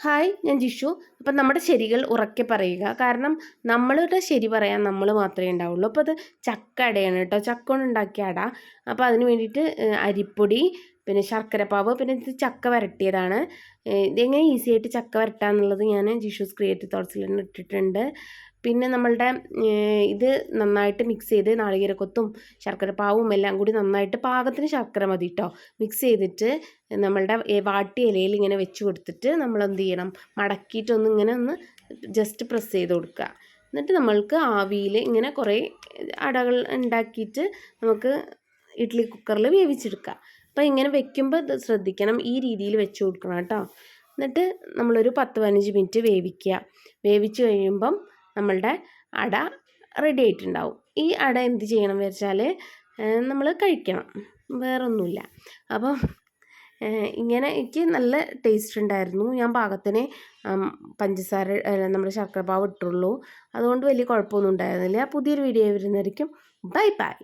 Hi ഞാൻ ജിഷു. അപ്പം നമ്മുടെ ശരികൾ ഉറക്കെ പറയുക. കാരണം നമ്മളുടെ ശരി പറയാൻ നമ്മൾ മാത്രമേ ഉണ്ടാവുള്ളൂ. അപ്പോൾ അത് ചക്ക അടയാണ് കേട്ടോ. ചക്ക കൊണ്ട് ഉണ്ടാക്കിയ അട. അപ്പോൾ അതിന് വേണ്ടിയിട്ട് അരിപ്പൊടി പിന്നെ ശർക്കരപ്പാവ് പിന്നെ ഇത് ചക്ക വരട്ടിയതാണ്. ഇതെങ്ങനെ ഈസി ആയിട്ട് ചക്ക വരട്ടാന്നുള്ളത് ഞാൻ ജിഷൂസ് ക്രിയേറ്റീവ് തോട്ട്സിൽ ഇട്ടിട്ടുണ്ട്. പിന്നെ നമ്മളുടെ ഇത് നന്നായിട്ട് മിക്സ് ചെയ്ത് നാളികേരക്കൊത്തും ശർക്കരപ്പാവും എല്ലാം കൂടി നന്നായിട്ട് പാകത്തിന് ശർക്കര മതി കേട്ടോ മിക്സ് ചെയ്തിട്ട് നമ്മളുടെ വാട്ടി ഇലയിൽ ഇങ്ങനെ വെച്ച് കൊടുത്തിട്ട് നമ്മൾ എന്ത് ചെയ്യണം മടക്കിയിട്ടൊന്ന് ഇങ്ങനെ ഒന്ന് ജസ്റ്റ് പ്രസ് ചെയ്ത് കൊടുക്കുക. എന്നിട്ട് നമ്മൾക്ക് ആവിയിൽ ഇങ്ങനെ കുറേ അടകൾ ഉണ്ടാക്കിയിട്ട് നമുക്ക് ഇഡ്ഡലി കുക്കറിൽ വേവിച്ചെടുക്കാം. അപ്പോൾ ഇങ്ങനെ വെക്കുമ്പോൾ ഇത് ശ്രദ്ധിക്കണം ഈ രീതിയിൽ വെച്ച് കൊടുക്കണം കേട്ടോ. എന്നിട്ട് നമ്മളൊരു പത്ത് പതിനഞ്ച് മിനിറ്റ് വേവിക്കുക. വേവിച്ച് കഴിയുമ്പം നമ്മളുടെ അട റെഡി ആയിട്ടുണ്ടാവും. ഈ അട എന്ത് ചെയ്യണം വെച്ചാൽ നമ്മൾ കഴിക്കണം. വേറൊന്നുമില്ല. അപ്പം ഇങ്ങനെ എനിക്ക് നല്ല ടേസ്റ്റ് ഉണ്ടായിരുന്നു. ഞാൻ പാകത്തിന് പഞ്ചസാര നമ്മുടെ ശർക്കര പാവ് ഇട്ടുള്ളൂ. അതുകൊണ്ട് വലിയ കുഴപ്പമൊന്നും ഉണ്ടായിരുന്നില്ല. പുതിയൊരു വീഡിയോ വരുന്നതായിരിക്കും. Bye bye